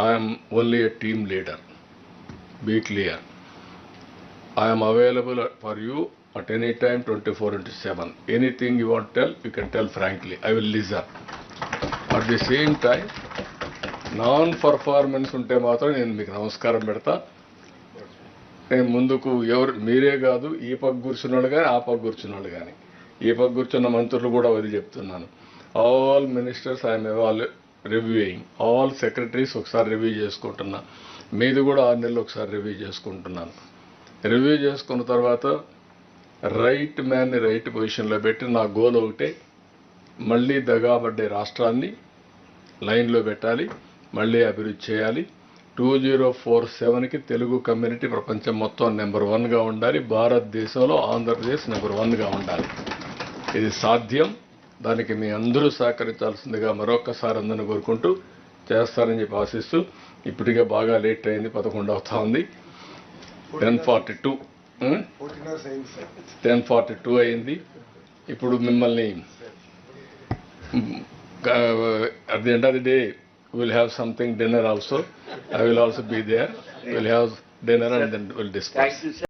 I'm only a team leader be clear I'm available for you at any time twenty four into seven anything you want tell you can tell frankly I will listen at the same time non performance ఉంటే మాత్రం నేను మీకు నమస్కారం పెడతా నేను ముందుకు ఎవరు మీరే కాదు ఈ పక్క కూర్చున్నాడు కానీ ఆ పక్క కూర్చున్నాడు కానీ ఈ పక్క కూర్చున్న మంత్రులు కూడా వదిలి చెప్తున్నాను all ministers I'm reviewing all secretaries ఒకసారి రివ్యూ చేసుకుంటున్నా. మీది కూడా ఆరు నెలలు ఒకసారి రివ్యూ చేసుకుంటున్నాను. రివ్యూ చేసుకున్న తర్వాత రైట్ మ్యాన్ని రైట్ పొజిషన్లో పెట్టి నా గోల్ ఒకటే మళ్ళీ దగాబడ్డే రాష్ట్రాన్ని లైన్లో పెట్టాలి మళ్ళీ అభివృద్ధి చేయాలి. టూ జీరో ఫోర్ సెవెన్కి తెలుగు కమ్యూనిటీ ప్రపంచం మొత్తం నెంబర్ వన్గా ఉండాలి. భారతదేశంలో ఆంధ్రప్రదేశ్ నెంబర్ వన్గా ఉండాలి. ఇది సాధ్యం. దానికి మీ అందరూ సహకరించాల్సిందిగా మరొకసారి అందరిని కోరుకుంటూ చేస్తారని చెప్పి ఆశిస్తూ ఇప్పటికే బాగా లేట్ అయింది పదకొండు అవుతా ఉంది. Ten forty two ten forty two అయింది ఇప్పుడు మిమ్మల్ని at the end of the day will have something dinner also I will also be there will have dinner and then will discuss.